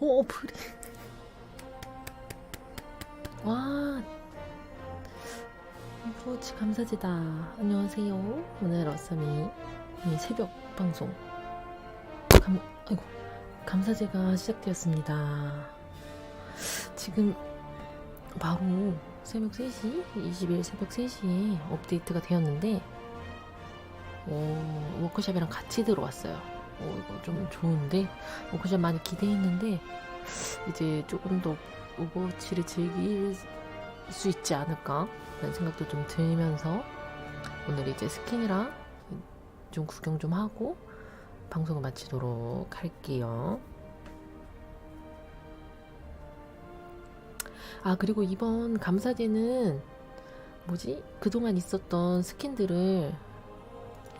오 프리 와. 브로치 감사지다. 안녕하세요. 오늘 어썸이 예, 새벽 방송. 감, 아이고 감사제가 시작되었습니다. 지금 바로 새벽 3시? 20일 새벽 3시에 업데이트가 되었는데 어, 워크숍이랑 같이 들어왔어요 어, 이거 좀 좋은데? 워크숍 많이 기대했는데 이제 조금 더 오버워치를 즐길 수 있지 않을까? 라는 생각도 좀 들면서 오늘 이제 스킨이랑 좀 구경 좀 하고 방송을 마치도록 할게요. 아 그리고 이번 감사제는 뭐지? 그동안 있었던 스킨들을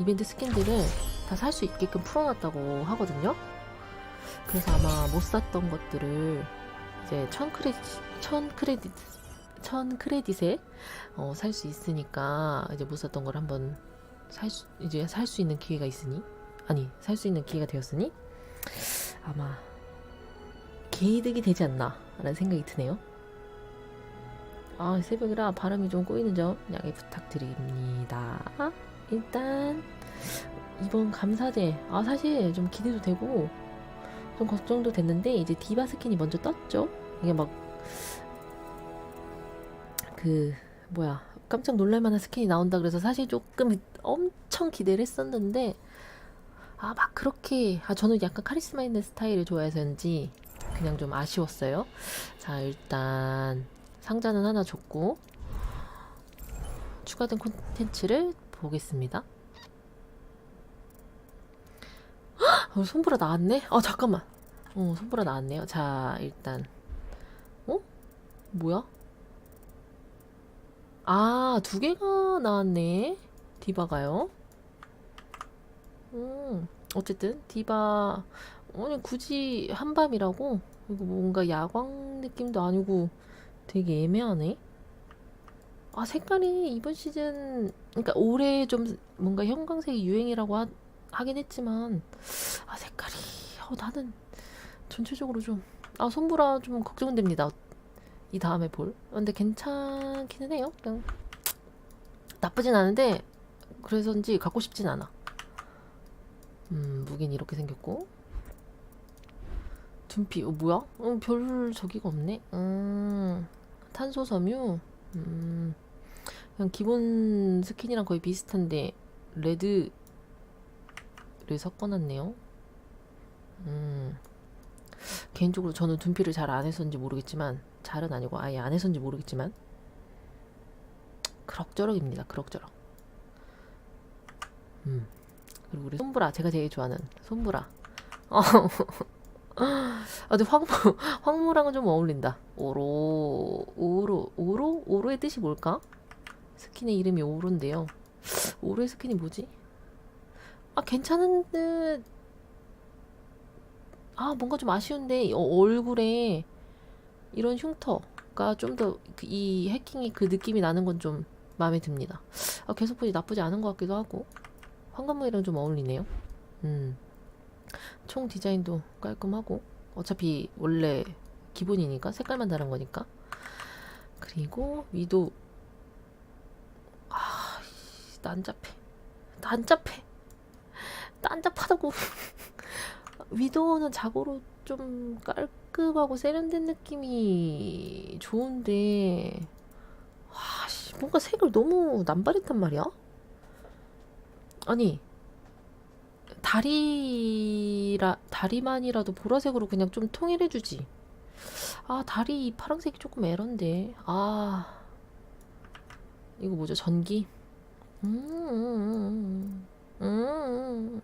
이벤트 스킨들을 다 살 수 있게끔 풀어놨다고 하거든요. 그래서 아마 못 샀던 것들을 이제 천 크레딧 천 크레딧 천 크레딧에 어, 살 수 있으니까 이제 못 샀던 걸 한번 살 수, 이제 살 수 있는 기회가 있으니 아니 살 수 있는 기회가 되었으니 아마 개이득이 되지 않나라는 생각이 드네요. 아 새벽이라 바람이 좀 꼬이는 점 양해 부탁드립니다. 일단 이번 감사제 아 사실 좀 기대도 되고 좀 걱정도 됐는데 이제 디바 스킨이 먼저 떴죠. 이게 막 그 뭐야 깜짝 놀랄만한 스킨이 나온다 그래서 사실 조금 엄청 기대를 했었는데 아 막 그렇게 아 저는 약간 카리스마 있는 스타일을 좋아해서인지 그냥 좀 아쉬웠어요. 자 일단 상자는 하나 줬고 추가된 콘텐츠를 보겠습니다. 어, 손보라 나왔네? 아 잠깐만. 어 손보라 나왔네요. 자 일단 어 뭐야? 아, 두 개가 나왔네. 디바가요. 음, 어쨌든, 디바, 아니, 굳이 한밤이라고? 이거 뭔가 야광 느낌도 아니고 되게 애매하네. 아, 색깔이 이번 시즌, 그러니까 올해 좀 뭔가 형광색이 유행이라고 하, 하긴 했지만, 아, 색깔이, 어, 나는 전체적으로 좀, 아, 손보라 좀 걱정됩니다. 이 다음에 볼. 근데 괜찮기는 해요. 그냥 나쁘진 않은데 그래서인지 갖고 싶진 않아. 음, 무긴 이렇게 생겼고. 둔피, 어, 뭐야? 음, 별 저기가 없네. 음, 탄소 섬유. 음, 그냥 기본 스킨이랑 거의 비슷한데 레드 를 섞어놨네요. 음, 개인적으로 저는 둔피를 잘 안 해서인지 모르겠지만 잘은 아니고 아예 안 해서인지 모르겠지만 그럭저럭입니다. 그럭저럭. 음. 그리고 우리 손브라 제가 제일 좋아하는 손브라. 어. 아, 근데 황무 황무랑은 좀 어울린다. 오로 오로 오로 오로의 뜻이 뭘까? 스킨의 이름이 오로인데요. 오로의 스킨이 뭐지? 아 괜찮은 듯. 아 뭔가 좀 아쉬운데 어, 얼굴에 이런 흉터가 좀 더 이 해킹이 그 느낌이 나는 건 좀 마음에 듭니다. 아, 계속 보니 나쁘지 않은 것 같기도 하고 황금무이랑 좀 어울리네요. 음. 총 디자인도 깔끔하고 어차피 원래 기본이니까 색깔만 다른 거니까 그리고 위도 아 난잡해 난잡해 난잡하다고 위도는 자고로 좀 깔끔하고 세련된 느낌이 좋은데 아, 씨, 뭔가 색을 너무 남발했단 말이야. 아니 다리라 다리만이라도 보라색으로 그냥 좀 통일해주지. 아 다리 파란색이 조금 에런데. 아 이거 뭐죠 전기? 음, 음, 음.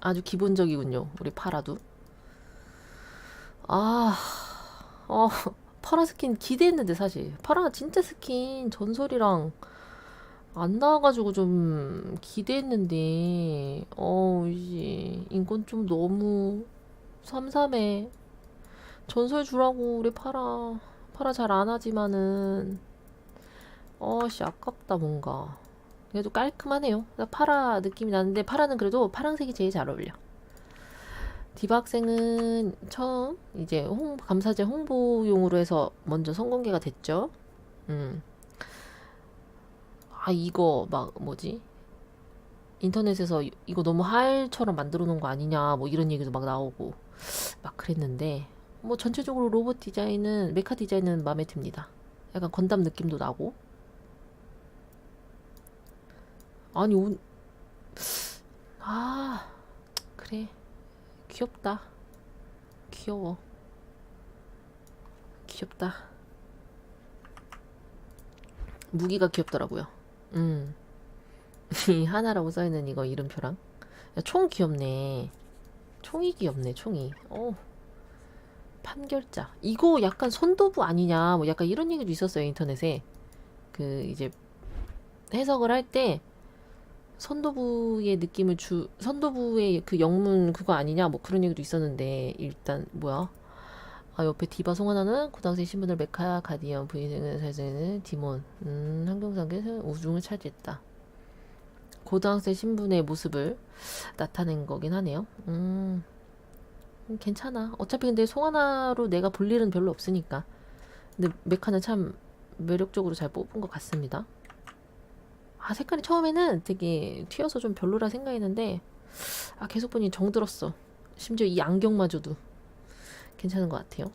아주 기본적이군요. 우리 파라도. 아, 어, 파라 스킨 기대했는데 사실 파라 진짜 스킨 전설이랑 안 나와가지고 좀 기대했는데 어 이제 인권 좀 너무 삼삼해 전설 주라고 우리 파라 파라 잘 안 하지만은 어씨 아깝다 뭔가 그래도 깔끔하네요 파라 느낌이 나는데 파라는 그래도 파란색이 제일 잘 어울려 디바 학생은 처음 이제 홍, 감사제 홍보용으로 해서 먼저 선공개가 됐죠. 음. 아, 이거 막 뭐지? 인터넷에서 이- 이거 너무 하일처럼 만들어 놓은 거 아니냐, 뭐 이런 얘기도 막 나오고 막 그랬는데 뭐 전체적으로 로봇 디자인은 메카 디자인은 마음에 듭니다. 약간 건담 느낌도 나고. 아니, 오, 아, 그래. 귀엽다. 귀여워. 귀엽다. 무기가 귀엽더라고요. 음. 이 하나라고 써있는 이거 이름표랑. 야, 총 귀엽네. 총이 귀엽네, 총이. 어. 판결자. 이거 약간 손도부 아니냐, 뭐 약간 이런 얘기도 있었어요, 인터넷에. 그, 이제, 해석을 할 때, 선도부의 느낌을 주, 선도부의 그 영문 그거 아니냐, 뭐 그런 얘기도 있었는데, 일단, 뭐야. 아, 옆에 디바 송하나는 고등학생 신분을 메카 가디언 부인을 살생는 디몬 음, 한경상에서 우중을 차지했다. 고등학생 신분의 모습을 나타낸 거긴 하네요. 음, 음, 괜찮아. 어차피 근데 송하나로 내가 볼 일은 별로 없으니까. 근데 메카는 참 매력적으로 잘 뽑은 것 같습니다. 아, 색깔이 처음에는 되게 튀어서 좀 별로라 생각했는데, 아, 계속 보니 정들었어. 심지어 이 안경마저도. 괜찮은 것 같아요.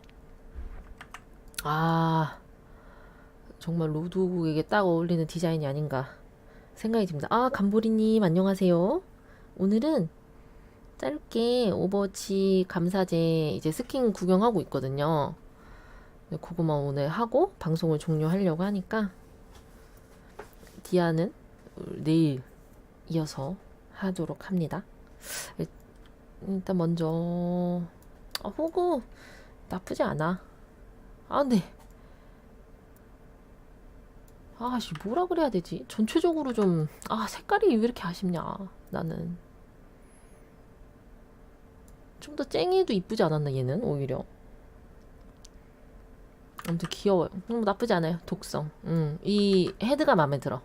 아, 정말 로드오그에게 딱 어울리는 디자인이 아닌가 생각이 듭니다. 아, 감보리님 안녕하세요. 오늘은 짧게 오버워치 감사제 이제 스킨 구경하고 있거든요. 네, 그거만 오늘 하고 방송을 종료하려고 하니까 디아는 내일 이어서 하도록 합니다. 일- 일단 먼저 아, 호구 나쁘지 않아. 아, 근데 아씨 뭐라 그래야 되지? 전체적으로 좀 아 색깔이 왜 이렇게 아쉽냐 나는 좀 더 쨍해도 이쁘지 않았나 얘는 오히려 아무튼 귀여워요. 음, 나쁘지 않아요. 독성. 음, 이 헤드가 마음에 들어.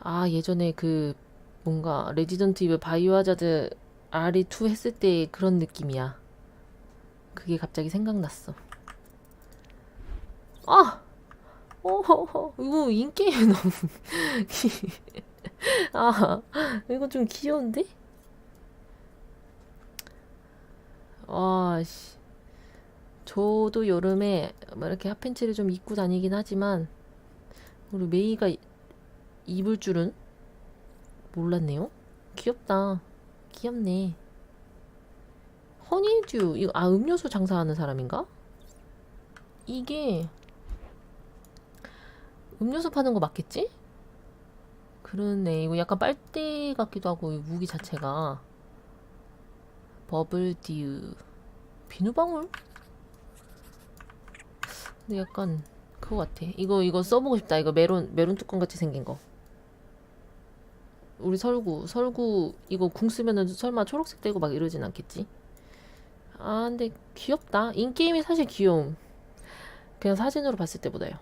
아 예전에 그 뭔가 레지던트 이블 바이오 하자드 RE2 했을 때 그런 느낌이야. 그게 갑자기 생각났어. 아! 어허허, 이거 인게임 너무. 기- 아, 이거 좀 귀여운데? 와, 씨. 저도 여름에 뭐 이렇게 핫팬츠를 좀 입고 다니긴 하지만, 우리 메이가 이- 입을 줄은 몰랐네요. 귀엽다. 귀엽네. 허니듀, 이거, 아, 음료수 장사하는 사람인가? 이게, 음료수 파는 거 맞겠지? 그러네. 이거 약간 빨대 같기도 하고, 이 무기 자체가. 버블듀. 비누방울? 근데 약간, 그거 같아. 이거, 이거 써보고 싶다. 이거 메론, 메론 뚜껑 같이 생긴 거. 우리 설구, 설구, 이거 궁 쓰면은 설마 초록색 되고 막 이러진 않겠지? 아, 근데 귀엽다. 인게임이 사실 귀여움. 그냥 사진으로 봤을 때보다요.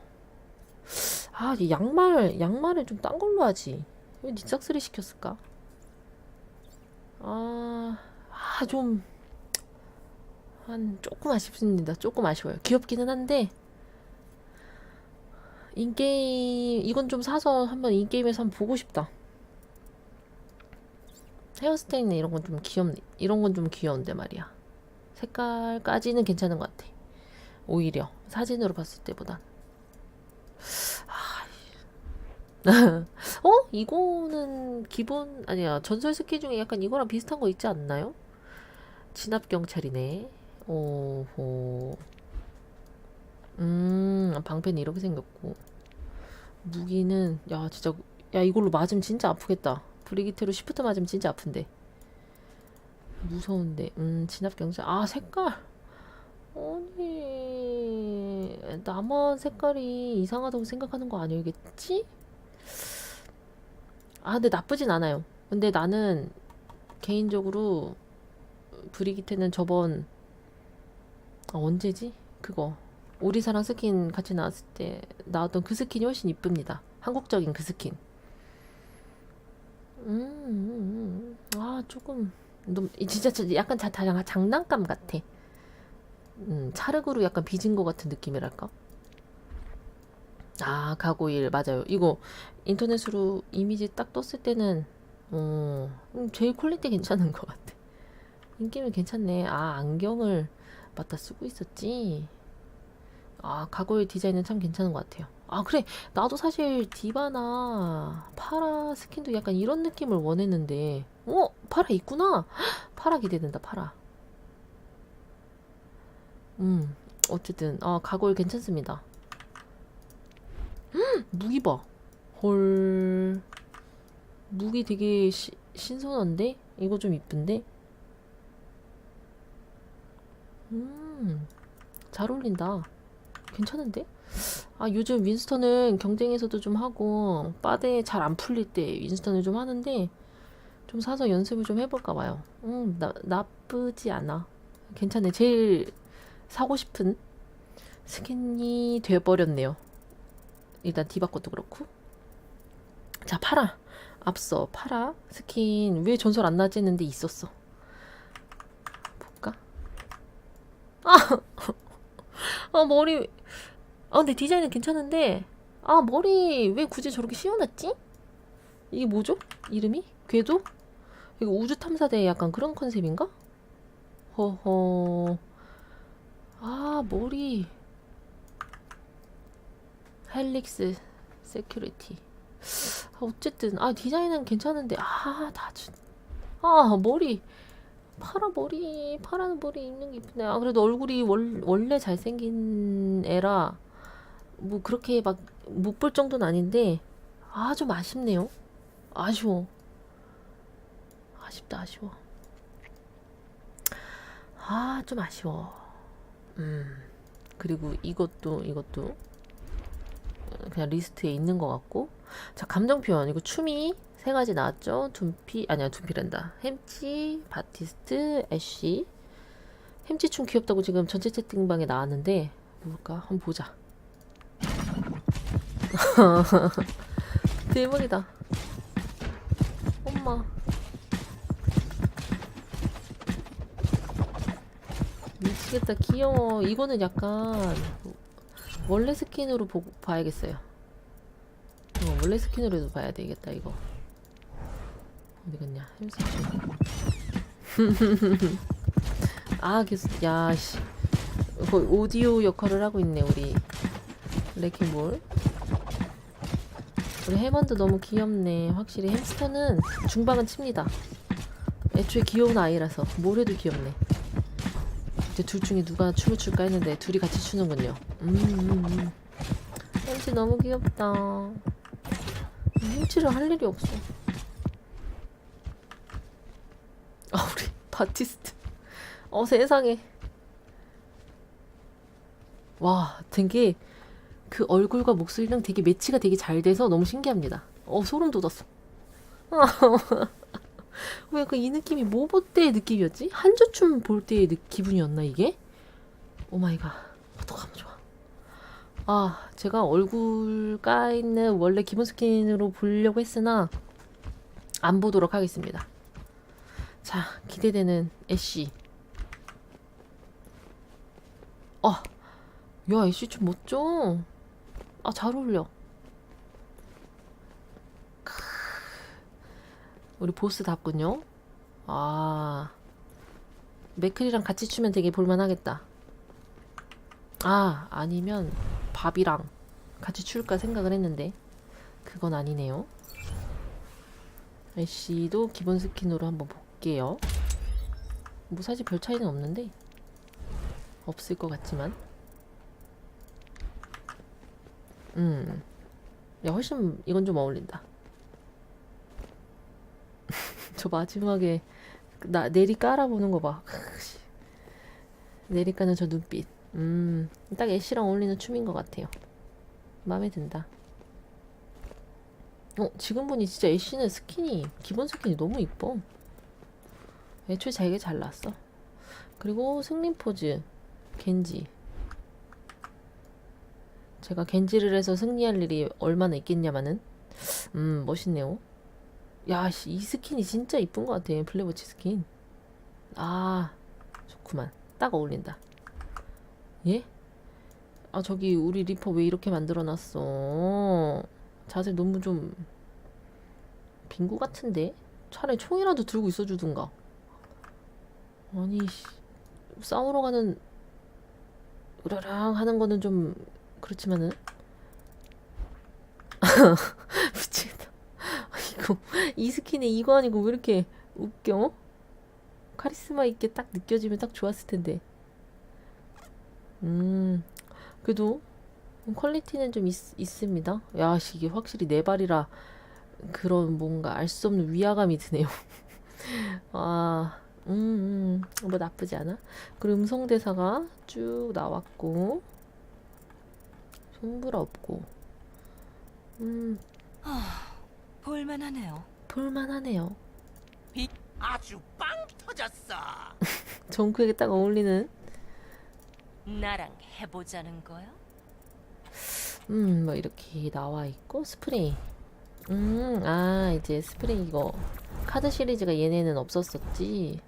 아, 이 양말, 양말을 좀 딴 걸로 하지. 왜 닉삭스를 시켰을까? 아, 아, 좀, 한, 조금 아쉽습니다. 조금 아쉬워요. 귀엽기는 한데, 인게임, 이건 좀 사서 한번 인게임에서 한번 보고 싶다. 헤어스타일은 이런 건 좀 귀엽네. 이런 건 좀 귀여운데 말이야. 색깔까지는 괜찮은 것 같아. 오히려 사진으로 봤을 때보단. 어? 이거는 기본 아니야 전설 스킬 중에 약간 이거랑 비슷한 거 있지 않나요? 진압 경찰이네. 오호. 음 방패는 이렇게 생겼고 무기는 야 진짜 야 이걸로 맞으면 진짜 아프겠다. 브리기테로 시프트 맞으면 진짜 아픈데. 무서운데. 음 진압 경찰. 아 색깔. 아니 나만 색깔이 이상하다고 생각하는 거 아니겠지? 아 근데 나쁘진 않아요. 근데 나는 개인적으로 브리기테는 저번 아, 언제지? 그거 오리사랑 스킨 같이 나왔을 때 나왔던 그 스킨이 훨씬 이쁩니다. 한국적인 그 스킨. 음, 음, 음. 아 조금 너무 이 진짜 저- 약간 자, 다 장난감 같아. 음, 찰흙으로 약간 빚은 것 같은 느낌이랄까? 아, 가고일 맞아요. 이거 인터넷으로 이미지 딱 떴을 때는 어, 음, 제일 퀄리티 괜찮은 것 같아. 인기면 괜찮네. 아, 안경을 맞다 쓰고 있었지. 아, 가고일 디자인은 참 괜찮은 것 같아요. 아, 그래. 나도 사실 디바나 파라 스킨도 약간 이런 느낌을 원했는데, 어? 파라 있구나. 헉, 파라 기대된다, 파라. 음, 어쨌든, 아, 가고일 괜찮습니다. 음, 무기 봐. 헐. 무기 되게 시, 신선한데? 이거 좀 이쁜데? 음, 잘 어울린다. 괜찮은데? 아, 요즘 윈스턴은 경쟁에서도 좀 하고, 빠데 잘 안 풀릴 때 윈스턴을 좀 하는데, 좀 사서 연습을 좀 해볼까 봐요. 음, 나, 나쁘지 않아. 괜찮네. 제일 사고 싶은 스킨이 돼버렸네요. 일단 디바 것도 그렇고. 자, 파라. 앞서 파라 스킨 왜 전설 안 나지 했는데 있었어. 볼까? 아, 머리. 아, 근데 디자인은 괜찮은데. 아, 머리 왜 굳이 저렇게 씌워놨지? 이게 뭐죠? 이름이? 궤도? 이거 우주탐사대 약간 그런 컨셉인가? 허허. 아, 머리. 헬릭스 세큐리티. 아, 어쨌든 아 디자인은 괜찮은데 아 다준 아 머리 파라 머리 파란 머리 있는 게 이쁘네 아 그래도 얼굴이 월, 원래 잘생긴 애라 뭐 그렇게 막 못 볼 정도는 아닌데 아 좀 아쉽네요. 아쉬워. 아쉽다 아쉬워. 아 좀 아쉬워. 음. 그리고 이것도 이것도 그냥 리스트에 있는 것 같고. 자 감정 표현. 이거 추미 세 가지 나왔죠? 둠피 아니야 둠피란다. 햄찌 바티스트 애쉬. 햄찌 춤 귀엽다고 지금 전체 채팅방에 나왔는데 뭘까? 한번 보자 대박이다. 엄마. 미치겠다. 귀여워. 이거는 약간 원래 스킨으로 보, 봐야겠어요. 어, 원래 스킨으로도 봐야 되겠다 이거. 어디 갔냐? 햄스터. 아 계속 야씨. 거의 오디오 역할을 하고 있네 우리. 레킹볼 우리 해먼도 너무 귀엽네. 확실히 햄스터는 중방은 칩니다. 애초에 귀여운 아이라서 뭘 해도 귀엽네. 이제 둘 중에 누가 춤을 출까 했는데 둘이 같이 추는군요. 음, 음, 음. 햄치 너무 귀엽다. 햄치를 할 일이 없어. 아 우리 바티스트. 어 세상에. 와 되게 그 얼굴과 목소리랑 되게 매치가 되게 잘 돼서 너무 신기합니다. 어 소름 돋았어. 왜 약간 이 느낌이 뭐볼 때의 느낌이었지? 한주춤 볼 때의 느, 기분이었나 이게? 오 마이 갓 어떡하면 좋아. 아 제가 얼굴 까있는 원래 기본 스킨으로 보려고 했으나 안 보도록 하겠습니다. 자 기대되는 애쉬. 어, 야 애쉬 좀 멋져 아 잘 어울려 우리 보스답군요. 아, 맥클이랑 같이 추면 되게 볼만하겠다. 아, 아니면 밥이랑 같이 출까 생각을 했는데 그건 아니네요. 애쉬도 기본 스킨으로 한번 볼게요. 뭐 사실 별 차이는 없는데 없을 것 같지만 음, 야 훨씬 이건 좀 어울린다. 저 마지막에 나 내리 깔아보는 거 봐. 내리 까는 저 눈빛. 음, 딱 애쉬랑 어울리는 춤인 것 같아요. 마음에 든다. 어, 지금 보니 진짜 애쉬는 스킨이, 기본 스킨이 너무 이뻐. 애초에 잘게 잘났어. 그리고 승린 포즈. 겐지. 제가 겐지를 해서 승리할 일이 얼마나 있겠냐마는. 음, 멋있네요. 야, 씨, 이 스킨이 진짜 이쁜 것 같아. 블랙워치 스킨. 아, 좋구만. 딱 어울린다. 예? 아, 저기 우리 리퍼 왜 이렇게 만들어놨어? 자세 너무 좀 빙구 같은데? 차라리 총이라도 들고 있어주든가. 아니, 씨, 싸우러 가는 으라랑 하는 거는 좀 그렇지만은 미치겠다. 이거 이 스킨에 이거 아니고 왜 이렇게 웃겨? 카리스마 있게 딱 느껴지면 딱 좋았을 텐데. 음, 그래도 퀄리티는 좀 있, 있습니다. 야, 씨, 이게 확실히 네 발이라 그런 뭔가 알 수 없는 위화감이 드네요. 아, 음, 음, 뭐 나쁘지 않아. 그리고 음성 대사가 쭉 나왔고, 없고, 음, 볼만하네요. 볼만하네요. 아주 빵 터졌어. 정크에게 딱 어울리는, 나랑 해보자는 거야? 음, 뭐 이렇게 나와 있고, 스프레이. 음, 아, 이제 스프레이 이거, 카드 시리즈가 얘네는 없었었지.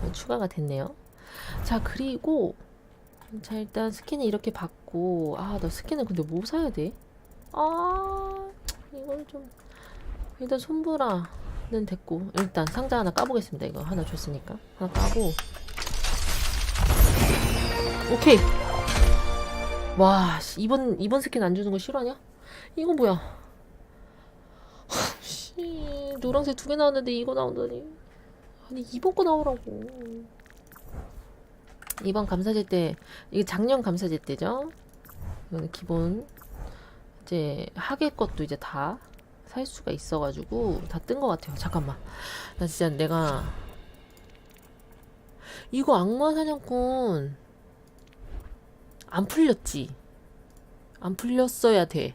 어, 추가가 됐네요. 자, 그리고, 자, 일단 스킨을 이렇게 받고, 아, 나 스킨은 근데 뭐 사야 돼? 아, 이걸 좀, 일단 손보라는 됐고, 일단 상자 하나 까보겠습니다. 이거 하나 줬으니까. 하나 까고. 오케이. 와, 씨, 이번, 이번 스킨 안 주는 거 싫어하냐? 이거 뭐야? 씨, 노란색 두 개 나왔는데 이거 나온다니. 아니, 이번 거 나오라고. 이번 감사제 때, 이게 작년 감사제 때죠? 기본, 이제, 하계 것도 이제 다 살 수가 있어가지고, 다 뜬 것 같아요. 잠깐만. 나 진짜 내가, 이거 악마 사냥꾼, 안 풀렸지? 안 풀렸어야 돼.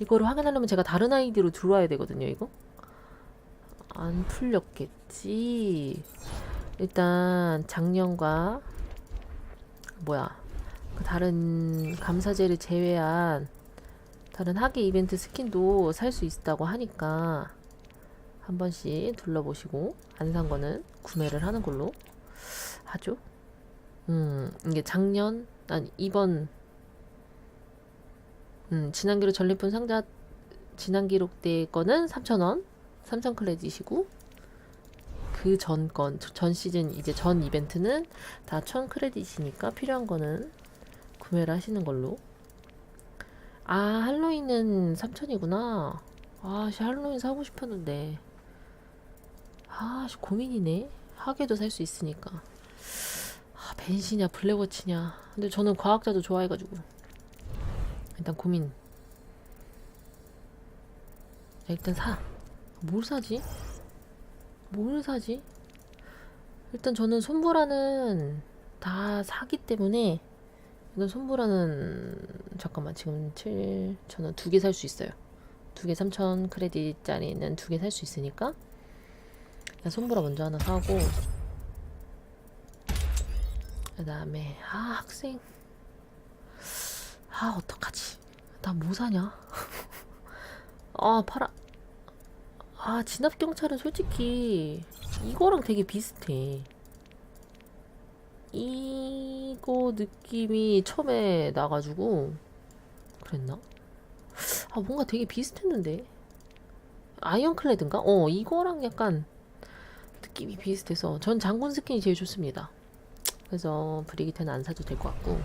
이거를 확인하려면 제가 다른 아이디로 들어와야 되거든요, 이거. 안 풀렸겠지. 일단 작년과 뭐야 그 다른 감사제를 제외한 다른 하계 이벤트 스킨도 살 수 있다고 하니까 한 번씩 둘러보시고 안 산 거는 구매를 하는 걸로 하죠. 음 이게 작년 아니 이번 음 지난 기록 전리품 상자 지난 기록 때 거는 3,000원 3,000 크레딧이고 그 전 건, 전 시즌 이제 전 이벤트는 다 1000 크레딧이니까 필요한 거는 구매를 하시는 걸로. 아, 할로윈은 3000이구나. 아, 씨, 할로윈 사고 싶었는데. 아, 씨, 고민이네. 하게도 살 수 있으니까. 아, 벤시냐, 블랙워치냐. 근데 저는 과학자도 좋아해가지고. 일단 고민. 자, 일단 사. 뭘 사지? 뭘 사지? 일단 저는 손보라는 다 사기 때문에 이건 손보라는 잠깐만 지금 7,000원 두개 살 수 있어요. 두 개3,000 크레딧짜리는 두 개 살 수 있으니까 일단 손보라 먼저 하나 사고 그 다음에 아 학생 아 어떡하지? 나 뭐 사냐? 아 파라 아, 진압 경찰은 솔직히 이거랑 되게 비슷해. 이거 느낌이 처음에 나가지고 그랬나? 아, 뭔가 되게 비슷했는데. 아이언클레드인가? 어, 이거랑 약간 느낌이 비슷해서 전 장군 스킨이 제일 좋습니다. 그래서 브리기테는 안 사도 될 것 같고.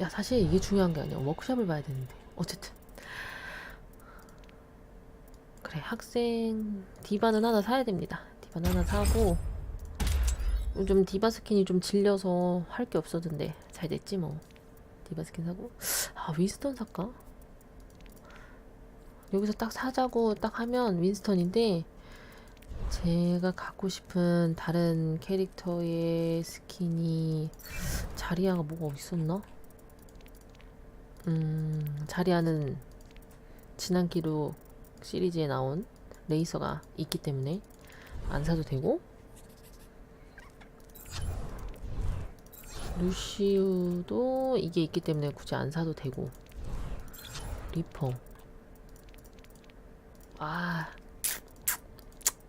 야, 사실 이게 중요한 게 아니야. 워크샵을 봐야 되는데. 어쨌든. 그래 학생 디바는 하나 사야 됩니다 디바는 하나 사고 요즘 디바 스킨이 좀 질려서 할 게 없었는데 잘 됐지 뭐 디바 스킨 사고 아 윈스턴 살까? 여기서 딱 사자고 딱 하면 윈스턴인데 제가 갖고 싶은 다른 캐릭터의 스킨이 자리아가 뭐가 있었나? 음 자리아는 지난 기록 시리즈에 나온 레이서가 있기 때문에 안 사도 되고 루시우도 이게 있기 때문에 굳이 안 사도 되고 리퍼 아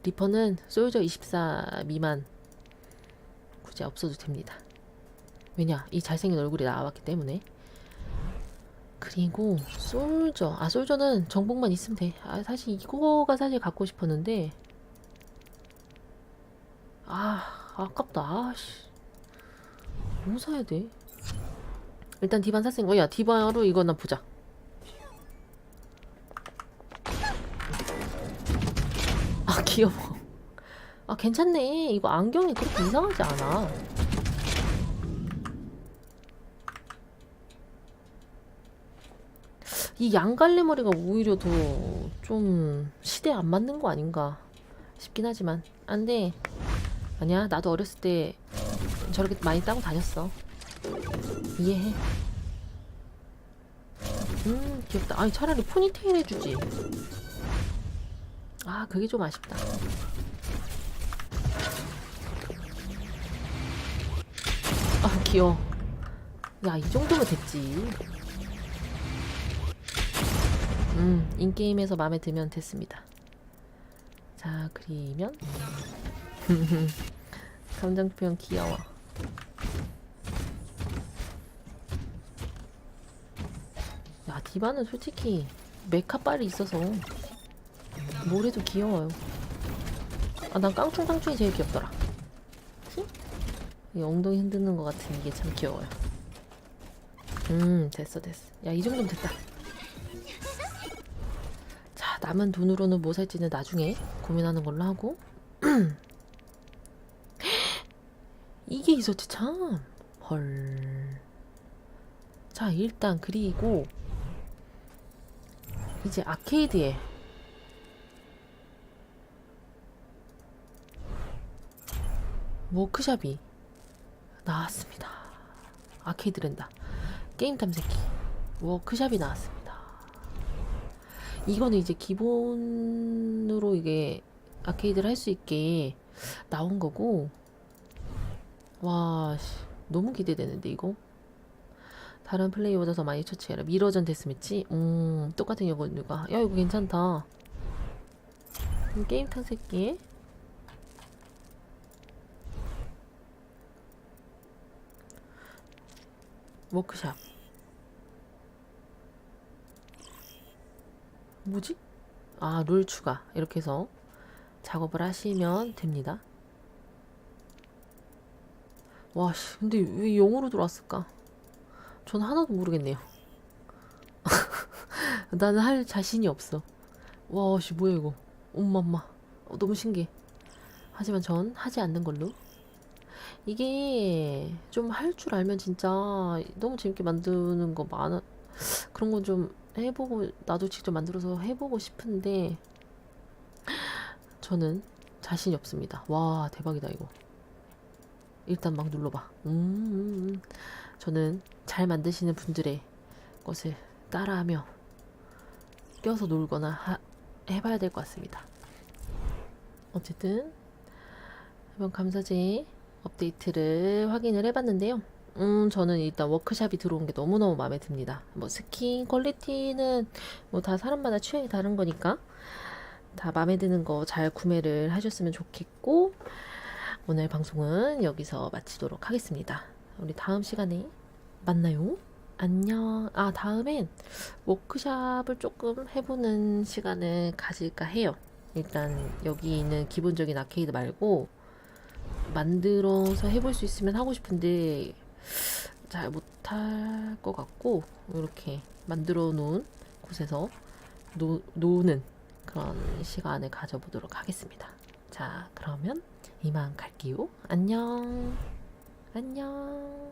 리퍼는 솔저 24 미만 굳이 없어도 됩니다. 왜냐? 이 잘생긴 얼굴이 나왔기 때문에. 그리고 솔저. 아, 솔저는 정복만 있으면 돼. 아, 사실 이거가 사실 갖고 싶었는데. 아, 아깝다. 아, 씨. 뭐 사야 돼? 일단 디반 샀으니까, 야, 디바로 이거나 보자. 아, 귀여워. 아, 괜찮네. 이거 안경이 그렇게 이상하지 않아. 이 양갈래 머리가 오히려 더 좀 시대에 안 맞는 거 아닌가 싶긴 하지만 안 돼. 아니야, 나도 어렸을 때 저렇게 많이 따고 다녔어. 이해해. 음, 귀엽다. 아니, 차라리 포니테일 해주지. 아, 그게 좀 아쉽다. 아, 귀여워. 야, 이 정도면 됐지. 음, 인게임에서 마음에 들면 됐습니다. 자, 그리면. 감정 표현 귀여워. 야, 디바는 솔직히 메카 빨이 있어서 뭘 해도 귀여워요. 아, 난 깡충깡충이 제일 귀엽더라. 히? 이 엉덩이 흔드는 것 같은 이게 참 귀여워요. 음, 됐어, 됐어. 야, 이 정도면 됐다. 자, 남은 돈으로는 뭐 살지는 나중에 고민하는 걸로 하고. 이게 있었지, 참. 헐. 자, 일단, 그리고, 이제 아케이드에 워크샵이 나왔습니다. 아케이드 랜다. 게임 탐색기. 워크샵이 나왔습니다. 이거는 이제 기본으로 이게 아케이드를 할 수 있게 나온 거고. 와, 씨, 너무 기대되는데, 이거? 다른 플레이보다 더 많이 처치해라. 미러전 데스매치? 음, 똑같은 여건류가. 야, 이거 괜찮다. 음, 게임 탐색기에 워크샵. 뭐지? 아, 룰 추가. 이렇게 해서 작업을 하시면 됩니다. 와, 씨, 근데 왜 영어로 들어왔을까? 전 하나도 모르겠네요. 나는 할 자신이 없어. 와, 씨, 뭐야, 이거. 엄마엄마. 어, 너무 신기해. 하지만 전 하지 않는 걸로. 이게 좀 할 줄 알면 진짜 너무 재밌게 만드는 거 많아. 그런 거좀 해보고, 나도 직접 만들어서 해보고 싶은데, 저는 자신이 없습니다. 와, 대박이다, 이거. 일단 막 눌러봐. 음, 음, 음. 저는 잘 만드시는 분들의 것을 따라하며 껴서 놀거나 하- 해봐야 될 것 같습니다. 어쨌든 이번 감사제 업데이트를 확인을 해봤는데요. 음, 저는 일단 워크샵이 들어온 게 너무너무 마음에 듭니다. 뭐 스킨 퀄리티는 뭐 다 사람마다 취향이 다른 거니까 다 마음에 드는 거 잘 구매를 하셨으면 좋겠고 오늘 방송은 여기서 마치도록 하겠습니다. 우리 다음 시간에 만나요. 안녕. 아, 다음엔 워크샵을 조금 해보는 시간을 가질까 해요. 일단 여기 있는 기본적인 아케이드 말고 만들어서 해볼 수 있으면 하고 싶은데 잘 못할 것 같고 이렇게 만들어 놓은 곳에서 노, 노는 그런 시간을 가져보도록 하겠습니다. 자, 그러면 이만 갈게요. 안녕. 안녕.